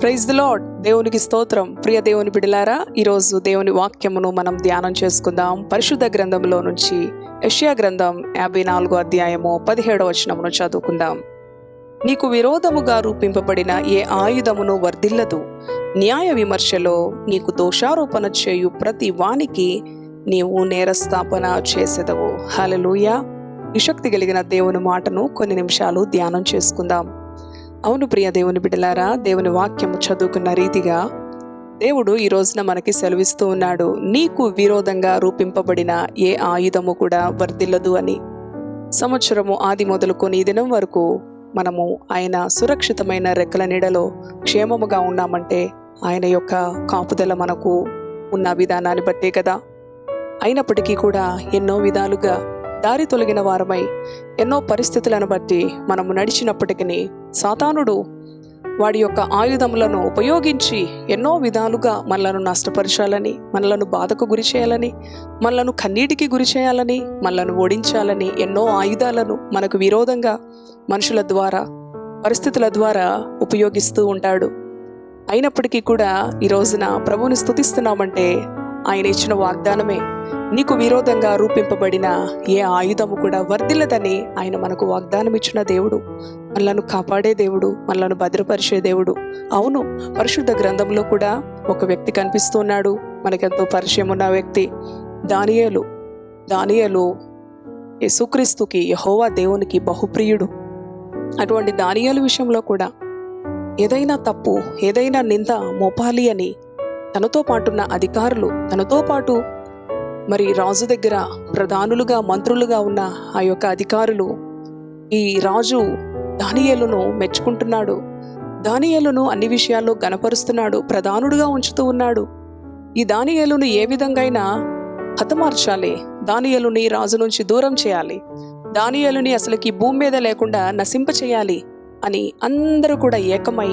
Praise the lord దేవునికి స్తోత్రం. ప్రియ దేవుని బిడలారా ఈరోజు దేవుని వాక్యమును మనం ధ్యానం చేసుకుందాం. పరిశుద్ధ గ్రంథంలో నుంచి యెషయా గ్రంథం యాభై నాలుగో అధ్యాయము పదిహేడవ వచనమును చదువుకుందాం. నీకు విరోధముగా రూపింపబడిన ఏ ఆయుధమును వర్ధిల్లదు. న్యాయ విమర్శలో నీకు దోషారోపణ చేయు ప్రతి వానికి నీవు నేరస్థాపన చేసేదవు. హలలుయ విశక్తి కలిగిన దేవుని మాటను కొన్ని నిమిషాలు ధ్యానం చేసుకుందాం. అవును ప్రియ దేవుని బిడ్డలారా దేవుని వాక్యము చదువుకున్న రీతిగా దేవుడు ఈ రోజున మనకి సెలవిస్తూ ఉన్నాడు నీకు విరోధంగా రూపింపబడిన ఏ ఆయుధము కూడా వర్ధిల్లదు అని. సంవత్సరము ఆది మొదలుకొని ఈ దినం వరకు మనము ఆయన సురక్షితమైన రెక్కల నీడలో క్షేమముగా ఉన్నామంటే ఆయన యొక్క కాపుదల మనకు ఉన్న విధానాన్ని బట్టే కదా. అయినప్పటికీ కూడా ఎన్నో విధాలుగా దారి తొలగిన వారమై ఎన్నో పరిస్థితులను బట్టి మనము నడిచినప్పటికీ సాతానుడు వాడి యొక్క ఆయుధములను ఉపయోగించి ఎన్నో విధాలుగా మనలను నష్టపరచాలని మనలను బాధకు గురి చేయాలని మనలను కన్నీటికి గురి చేయాలని మనలను ఓడించాలని ఎన్నో ఆయుధాలను మనకు విరోధంగా మనుషుల ద్వారా పరిస్థితుల ద్వారా ఉపయోగిస్తూ ఉంటాడు. అయినప్పటికీ కూడా ఈ రోజున ప్రభువుని స్తుతిస్తున్నామంటే ఆయన ఇచ్చిన వాగ్దానమే నీకు విరోధంగా రూపింపబడిన ఏ ఆయుధము కూడా వర్ధిల్లదని ఆయన మనకు వాగ్దానం ఇచ్చిన దేవుడు. మనలను కాపాడే దేవుడు మనలను భద్రపరిచే దేవుడు. అవును పరిశుద్ధ గ్రంథంలో కూడా ఒక వ్యక్తి కనిపిస్తున్నాడు మనకెంతో పరిచయం ఉన్న వ్యక్తి. దానియలు దానియలు యేసుక్రీస్తుకి యహోవా దేవునికి బహుప్రియుడు. అటువంటి దానియాల విషయంలో కూడా ఏదైనా తప్పు ఏదైనా నింద మోపాలి అని తనతో పాటున్న అధికారులు తనతో పాటు మరి రాజు దగ్గర ప్రధానులుగా మంత్రులుగా ఉన్న ఆ యొక్క అధికారులు ఈ రాజు దానియేలును మెచ్చుకుంటున్నాడు. దానియేలును అన్ని విషయాల్లో గనపరుస్తున్నాడు ప్రధానుడుగా ఉంచుతూ ఉన్నాడు. ఈ దానియేలును ఏ విధంగా హతమార్చాలి. దానియేలుని రాజు నుంచి దూరం చేయాలి. దానియేలుని అసలుకి భూమి మీద లేకుండా నశింప చేయాలి అని అందరూ కూడా ఏకమై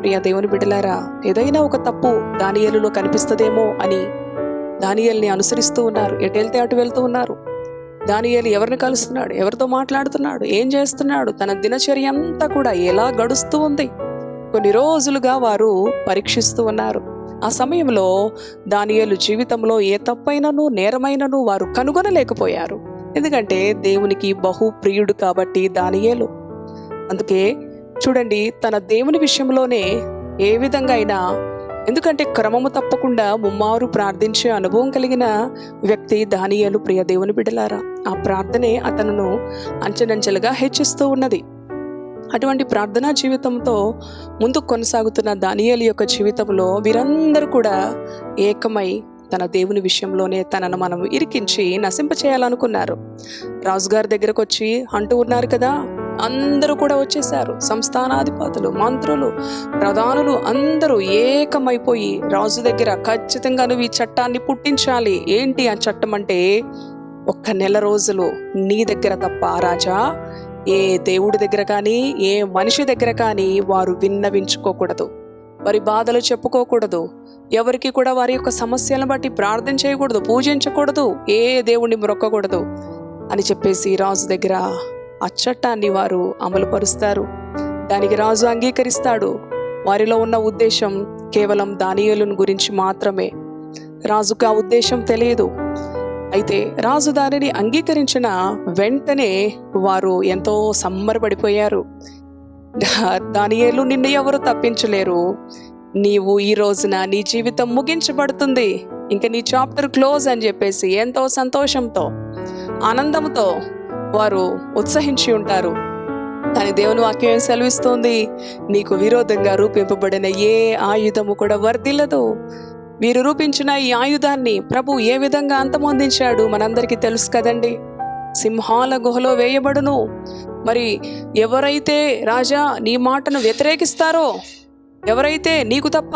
ప్రియ దేవుని బిడలారా ఏదైనా ఒక తప్పు దానియేలులో కనిపిస్తుందేమో అని దానియల్ని అనుసరిస్తూ ఉన్నారు. ఎటు వెళ్తే అటు వెళ్తూ ఉన్నారు. దానియేలు ఎవరిని కలుస్తున్నాడు? ఎవరితో మాట్లాడుతున్నాడు? ఏం చేస్తున్నాడు? తన దినచర్య అంతా కూడా ఎలా గడుస్తూ ఉంది? కొన్ని రోజులుగా వారు పరీక్షిస్తూ ఉన్నారు. ఆ సమయంలో దానియేలు జీవితంలో ఏ తప్పైనను నేరమైనను వారు కనుగొనలేకపోయారు. ఎందుకంటే దేవునికి బహు ప్రియుడు కాబట్టి దానియేలు. అందుకే చూడండి తన దేవుని విషయంలోనే ఏ విధంగా అయినా ఎందుకంటే క్రమము తప్పకుండా ముమ్మారు ప్రార్థించే అనుభవం కలిగిన వ్యక్తి దానియలు ప్రియ దేవుని బిడ్డలారా. ఆ ప్రార్థనే అతనును అంచెనంచెలుగా హెచ్చిస్తూ ఉన్నది. అటువంటి ప్రార్థనా జీవితంతో ముందు కొనసాగుతున్న దానియేలు యొక్క జీవితంలో వీరందరూ కూడా ఏకమై తన దేవుని విషయంలోనే తనను మనం ఇరికించి నశింప చేయాలనుకున్నారు రాజుగారి దగ్గరకు వచ్చి అంటూ ఉన్నారు కదా అందరూ కూడా వచ్చేసారు సంస్థానాధిపతులు మంత్రులు ప్రధానులు అందరూ ఏకమైపోయి రాజు దగ్గర ఖచ్చితంగా నువ్వు ఈ చట్టాన్ని పుట్టించాలి. ఏంటి ఆ చట్టం అంటే ఒక్క నెల రోజులు నీ దగ్గర తప్ప రాజా ఏ దేవుడి దగ్గర కానీ ఏ మనిషి దగ్గర కానీ వారు విన్నవించుకోకూడదు. వారి బాధలు చెప్పుకోకూడదు. ఎవరికి కూడా వారి యొక్క సమస్యలను బట్టి ప్రార్థన చేయకూడదు పూజించకూడదు ఏ దేవుణ్ణి మొక్కకూడదు అని చెప్పేసి రాజు దగ్గర ఆ చట్టాన్ని వారు అమలుపరుస్తారు. దానికి రాజు అంగీకరిస్తాడు. వారిలో ఉన్న ఉద్దేశం కేవలం దానియేలుని గురించి మాత్రమే. రాజుకు ఆ ఉద్దేశం తెలియదు. అయితే రాజు దానిని అంగీకరించిన వెంటనే వారు ఎంతో సమ్మరపడిపోయారు దానియేలు నిన్ను ఎవరు తప్పించలేరు. నీవు ఈ రోజున నీ జీవితం ముగించబడుతుంది. ఇంకా నీ చాప్టర్ క్లోజ్ అని చెప్పేసి ఎంతో సంతోషంతో ఆనందంతో వారు ఉత్సహించి ఉంటారు. కానీ దేవుని వాక్యం ఏం సెలవిస్తోంది నీకు విరోధంగా రూపింపబడిన ఏ ఆయుధము కూడా వర్ధిల్లదు. మీరు రూపించిన ఈ ఆయుధాన్ని ప్రభు ఏ విధంగా అంతమొందించాడు మనందరికీ తెలుసు కదండి. సింహాల గుహలో వేయబడును. మరి ఎవరైతే రాజా నీ మాటను వ్యతిరేకిస్తారో ఎవరైతే నీకు తప్ప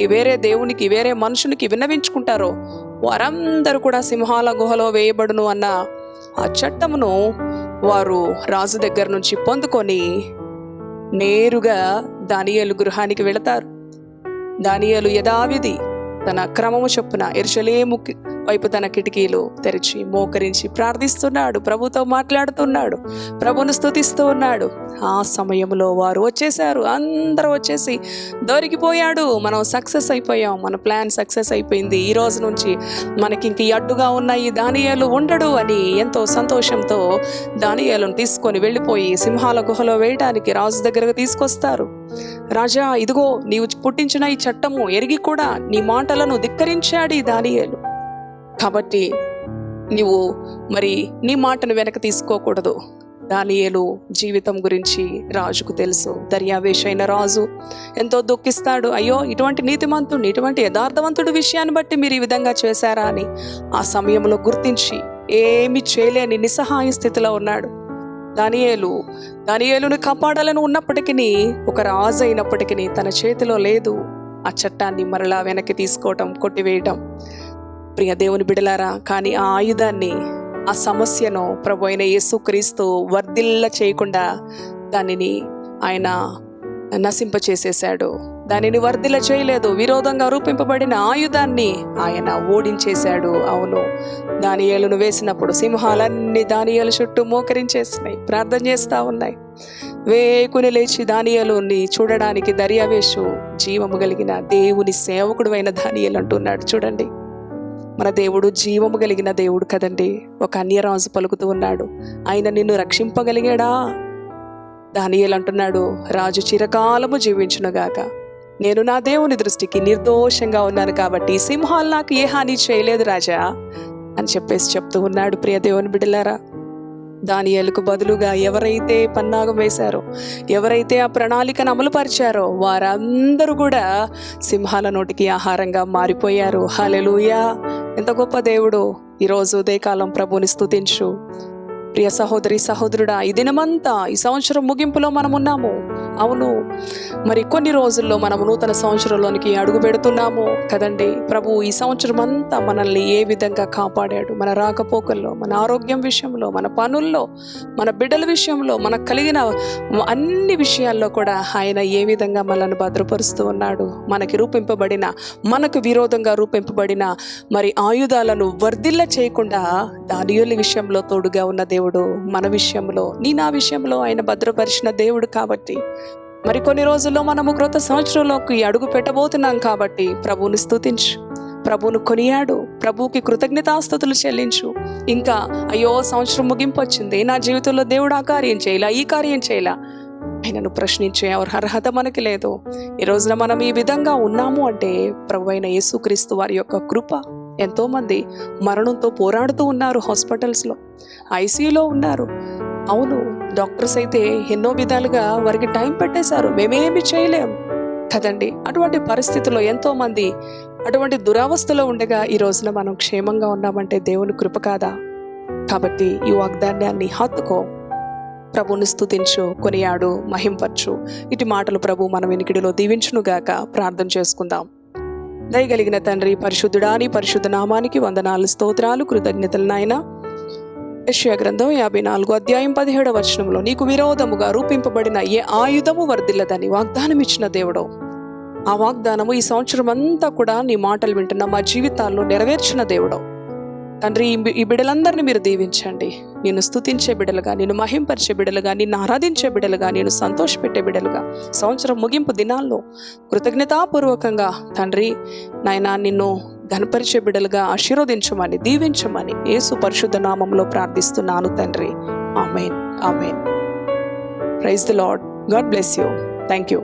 ఈ వేరే దేవునికి వేరే మనుషునికి విన్నవించుకుంటారో వారందరూ కూడా సింహాల గుహలో వేయబడును అన్న ఆ చట్టమును వారు రాజు దగ్గర నుంచి పొందుకొని నేరుగా దానియలు గృహానికి వెళతారు. దానియలు యథావిధి తన క్రమము చొప్పున ఎరుషలేముకి వైపు తన కిటికీలు తెరిచి మోకరించి ప్రార్థిస్తున్నాడు. ప్రభుతో మాట్లాడుతున్నాడు. ప్రభును స్తుతిస్తూ ఉన్నాడు. ఆ సమయంలో వారు వచ్చేసారు అందరూ వచ్చేసి దొరికిపోయాడు. మనం సక్సెస్ అయిపోయాం. మన ప్లాన్ సక్సెస్ అయిపోయింది. ఈ రోజు నుంచి మనకి ఇంక అడ్డుగా ఉన్న ఈ దానియాలు ఉండడు అని ఎంతో సంతోషంతో దానియాలను తీసుకొని వెళ్ళిపోయి సింహాల గుహలో వేయడానికి రాజు దగ్గరకు తీసుకొస్తారు. రాజా ఇదిగో నీవు పుట్టించిన ఈ చట్టము ఎరిగి కూడా నీ మాటలను ధిక్కరించాడు ఈ దానియాలు. కాబట్టి నీవు మరి నీ మాటను వెనక తీసుకోకూడదు. దానియేలు జీవితం గురించి రాజుకు తెలుసు. దర్యావేషైన రాజు ఎంతో దుఃఖిస్తాడు. అయ్యో ఇటువంటి నీతిమంతుడు ఇటువంటి యథార్థవంతుడు విషయాన్ని బట్టి మీరు ఈ విధంగా చేశారా అని ఆ సమయంలో గుర్తించి ఏమి చేయలేని నిస్సహాయ స్థితిలో ఉన్నాడు. దానియేలు దానియేలును కాపాడాలని ఉన్నప్పటికీ ఒక రాజు అయినప్పటికీ తన చేతిలో లేదు. ఆ చట్టాన్ని మరలా వెనక్కి తీసుకోవటం కొట్టివేయటం. ప్రియ దేవుని బిడలారా కానీ ఆ ఆయుధాన్ని ఆ సమస్యను ప్రభు అయిన యేసుక్రీస్తు వర్ధిల్ల చేయకుండా దానిని ఆయన నశింపచేసేశాడు. దానిని వర్ధిల చేయలేదు. విరోధంగా రూపింపబడిన ఆయుధాన్ని ఆయన ఓడించేశాడు. అవును దానియేలును వేసినప్పుడు సింహాలన్నీ దానియాల చుట్టూ మోకరించేసినాయి. ప్రార్థన చేస్తూ ఉన్నాయి. వేకుని లేచి దానియలుని చూడడానికి దర్యావేషు జీవము కలిగిన దేవుని సేవకుడు అయిన దానియలు అంటున్నాడు. చూడండి. మన దేవుడు జీవము కలిగిన దేవుడు కదండి. ఒక అన్యరాజు పలుకుతూ ఉన్నాడు. ఆయన నిన్ను రక్షింపగలిగాడా? దానియేలు అంటున్నాడు రాజు చిరకాలము జీవించునుగాక. నేను నా దేవుని దృష్టికి నిర్దోషంగా ఉన్నాను కాబట్టి సింహాలు నాకు ఏ హాని చేయలేదు రాజా అని చెప్పేసి చెప్తూ ఉన్నాడు ప్రియ దేవుని బిడ్డలారా. దానియేలుకు బదులుగా ఎవరైతే పన్నాగం వేశారో ఎవరైతే ఆ ప్రణాళికను అమలుపరిచారో వారందరూ కూడా సింహాల నోటికి ఆహారంగా మారిపోయారు. హలెలుయా ఎంత గొప్ప దేవుడు. ఈరోజు ఉదయకాలం ప్రభుని స్తుతించు. ప్రియ సహోదరి సహోదరుడా ఈ దినమంతా ఈ సంవత్సరం ముగింపులో మనం ఉన్నాము. అవును మరి కొన్ని రోజుల్లో మనము నూతన సంవత్సరంలోనికి అడుగు పెడుతున్నాము కదండి. ప్రభు ఈ సంవత్సరం అంతా మనల్ని ఏ విధంగా కాపాడాడు? మన రాకపోకల్లో మన ఆరోగ్యం విషయంలో మన పనుల్లో మన బిడ్డల విషయంలో మనకు కలిగిన అన్ని విషయాల్లో కూడా ఆయన ఏ విధంగా మనల్ని భద్రపరుస్తూ ఉన్నాడు? మనకి రూపింపబడిన మనకు విరోధంగా రూపింపబడిన మరి ఆయుధాలను వర్ధిల్ల చేయకుండా దానియోలి విషయంలో తోడుగా ఉన్న దేవుడు మన విషయంలో నీ నా విషయంలో ఆయన భద్రపరిచిన దేవుడు కాబట్టి. మరి కొన్ని రోజుల్లో మనము క్రొత్త సంవత్సరంలోకి అడుగు పెట్టబోతున్నాం కాబట్టి ప్రభువుని స్తుతించు. ప్రభువును కొనియాడు. ప్రభువుకి కృతజ్ఞతాస్థుతులు చెల్లించు. ఇంకా అయ్యో సంవత్సరం ముగింపు వచ్చింది. నా జీవితంలో దేవుడు ఆ కార్యం చేయాల ఈ కార్యం చేయలా? ఆయనను ప్రశ్నించే అర్హత మనకి లేదు. ఈ రోజున మనం ఈ విధంగా ఉన్నాము అంటే ప్రభు అయిన యేసుక్రీస్తు వారి యొక్క కృప ఎంతోమంది మరణంతో పోరాడుతూ ఉన్నారు హాస్పిటల్స్లో ఐసీయూలో ఉన్నారు. అవును డాక్టర్స్ అయితే ఎన్నో విధాలుగా వారికి టైం పెట్టేశారు. మేమేమి చేయలేం. కదండి అటువంటి పరిస్థితుల్లో ఎంతోమంది అటువంటి దురావస్థలో ఉండగా ఈ రోజున మనం క్షేమంగా ఉన్నామంటే దేవుని కృప కాదా? కాబట్టి ఈ వాగ్దానాన్ని హత్తుకో. ప్రభుని స్థుతించు కొనియాడు మహింపరచు. ఇటు మాటలు ప్రభు మనం వెనికిడిలో దీవించునుగాక ప్రార్థన చేసుకుందాం. దయగలిగిన తండ్రి పరిశుద్ధుడాని పరిశుద్ధ నామానికి వందనాలు స్తోత్రాలు కృతజ్ఞతలు నాయన. యెషయా గ్రంథం యాభై నాలుగు అధ్యాయం పదిహేడవ వచనంలో నీకు విరోధముగా రూపింపబడిన ఏ ఆయుధము వర్ధిల్లదని వాగ్దానం ఇచ్చిన దేవుడు ఆ వాగ్దానము ఈ సంవత్సరం అంతా కూడా నీ మాటలు వింటున్న మా జీవితాల్లో నెరవేర్చిన దేవుడు తండ్రి ఈ ఈ బిడ్డలందరినీ మీరు దీవించండి. నేను స్తుతించే బిడలుగా నేను మహింపరిచే బిడలుగా నిన్ను ఆరాధించే బిడలుగా నేను సంతోషపెట్టే బిడలుగా. సంవత్సరం ముగింపు దినాల్లో కృతజ్ఞతాపూర్వకంగా తండ్రి నాయనా నిన్ను ఘనపరిచే బిడలుగా ఆశీర్వదించమని దీవించమని యేసు పరిశుద్ధ నామంలో ప్రార్థిస్తున్నాను తండ్రి. Amen. Amen. Praise the lord god bless you. Thank you